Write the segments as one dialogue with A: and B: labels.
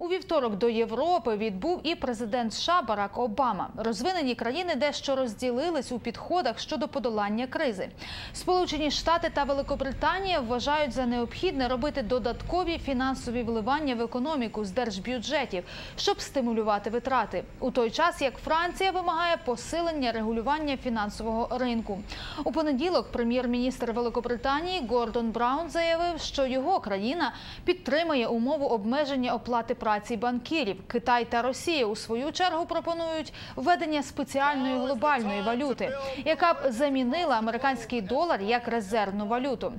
A: У вівторок до Європи відбув і президент США Барак Обама. Розвинені країни дещо розділились у підходах щодо подолання кризи. Сполучені Штати та Великобританія вважають за необхідне робити додаткові фінансові вливання в економіку з держбюджетів, щоб стимулювати витрати. У той час як Франція вимагає посилення регулювання фінансового ринку. У понеділок прем'єр-міністр Великобританії Гордон Браун заявив, що його країна підтримує умову обмеження оплати праці банкірів. Китай та Росія у свою чергу пропонують введення спеціальної глобальної валюти, яка б замінила американський долар як резервну валюту.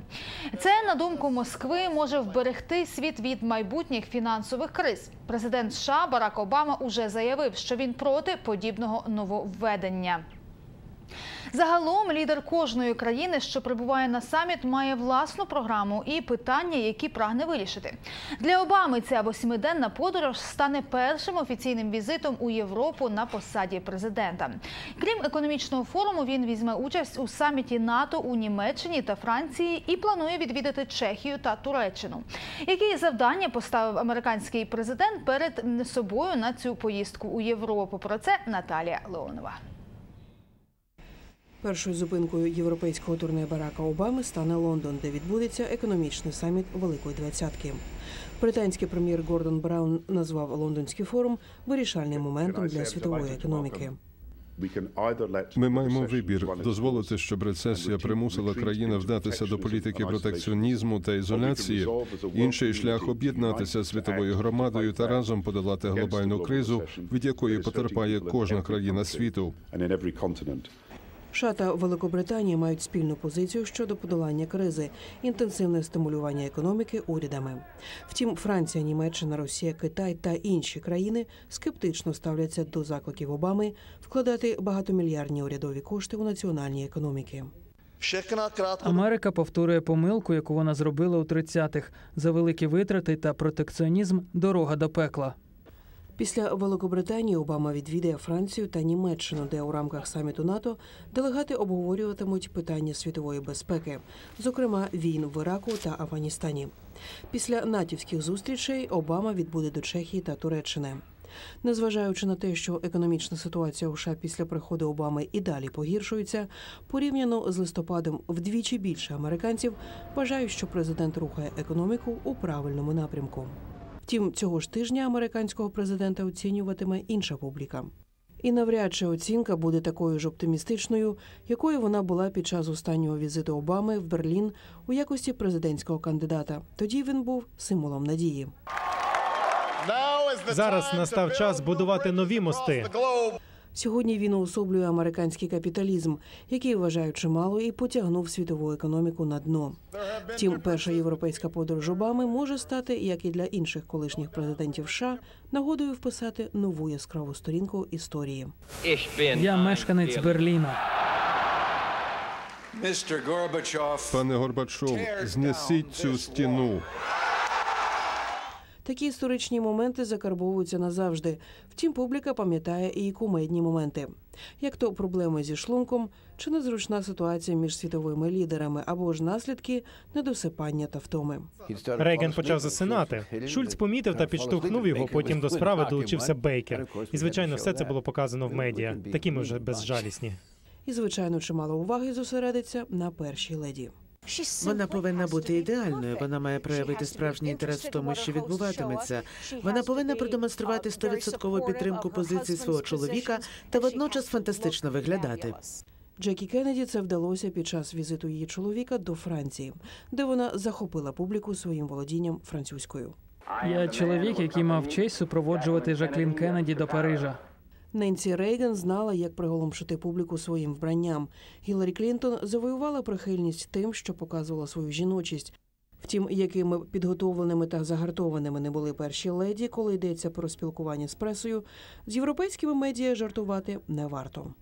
A: Це на думку Москви може вберегти світ від майбутніх фінансових криз. Президент США Барак Обама уже заявив, що він проти подібного нововведення. Загалом лідер кожної країни, що прибуває на саміт, має власну програму і питання, які прагне вирішити. Для Обами ця восьмиденна подорож стане першим офіційним візитом у Європу на посаді президента. Крім економічного форуму, він візьме участь у саміті НАТО у Німеччині та Франції і планує відвідати Чехію та Туреччину. Які завдання поставив американський президент перед собою на цю поїздку у Європу? Про це Наталія Леонова.
B: Першою зупинкою європейського турне Барака Обами стане Лондон, де відбудеться економічний саміт Великої Двадцятки. Британський прем'єр Гордон Браун назвав лондонський форум вирішальним моментом для світової економіки.
C: Ми маємо вибір дозволити, щоб рецесія примусила країни вдатися до політики протекціонізму та ізоляції. Інший шлях об'єднатися світовою громадою та разом подолати глобальну кризу, від якої потерпає кожна країна світу.
B: США та Великобританія мають спільну позицію щодо подолання кризи, інтенсивне стимулювання економіки урядами. Втім, Франція, Німеччина, Росія, Китай та інші країни скептично ставляться до закликів Обами вкладати багатомільярдні урядові кошти у національні економіки.
D: Америка повторює помилку, яку вона зробила у 30-х. за великі витрати та протекціонізм дорога до пекла.
B: Після Великобританії Обама відвідає Францію та Німеччину, де у рамках саміту НАТО делегати обговорюватимуть питання світової безпеки, зокрема війн в Іраку та Афганістані. Після натівських зустрічей Обама відбуде до Чехії та Туреччини. Незважаючи на те, що економічна ситуація у США після приходу Обами і далі погіршується, порівняно з листопадом вдвічі більше американців вважають, що президент рухає економіку у правильному напрямку. Втім, цього ж тижня американського президента оцінюватиме інша публіка. І навряд чи оцінка буде такою ж оптимістичною, якою вона була під час останнього візиту Обами в Берлін у якості президентського кандидата. Тоді він був символом надії.
E: Зараз настав час будувати нові мости.
B: Сьогодні він уособлює американський капіталізм, який вважають чимало і потягнув світову економіку на дно. Втім, перша європейська подорож Обами може стати, як і для інших колишніх президентів США, нагодою вписати нову яскраву сторінку історії.
D: Я мешканець Берліна.
C: Пане Горбачов, знесіть цю стіну.
B: Такі історичні моменти закарбовуються назавжди. Втім, публіка пам'ятає і кумедні моменти, як то проблеми зі шлунком, чи незручна ситуація між світовими лідерами, або ж наслідки недосипання та втоми.
E: Рейган почав засинати. Шульц помітив та підштовхнув його. Потім до справи долучився Бейкер. І звичайно, все це було показано в медіа. Такі ми вже безжалісні.
B: І звичайно, чимало уваги зосередиться на першій леді.
F: Вона повинна бути ідеальною. Вона має проявити справжній інтерес в тому, що відбуватиметься. Вона повинна продемонструвати стовідсоткову підтримку позиції свого чоловіка та водночас фантастично виглядати.
B: Джекі Кеннеді це вдалося під час візиту її чоловіка до Франції, де вона захопила публіку своїм володінням французькою.
D: Я чоловік, який мав честь супроводжувати Жаклін Кеннеді до Парижа.
B: Ненсі Рейган знала, як приголомшити публіку своїм вбранням. Гіларі Клінтон завоювала прихильність тим, що показувала свою жіночість. Втім, якими підготовленими та загартованими не були перші леді, коли йдеться про спілкування з пресою, з європейськими медіа жартувати не варто.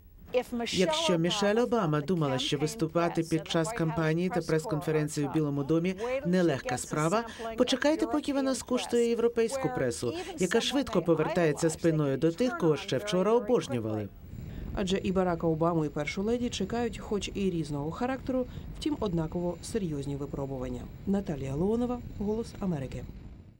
F: Якщо Мішель Обама думала, що виступати під час кампанії та прес-конференції у Білому домі нелегка справа, почекайте, поки вона скуштує європейську пресу, яка швидко повертається спиною до тих, кого ще вчора обожнювали.
B: Адже і Барака Обаму, і першу леді чекають, хоч і різного характеру, втім однаково серйозні випробування. Наталія Леонова, Голос Америки.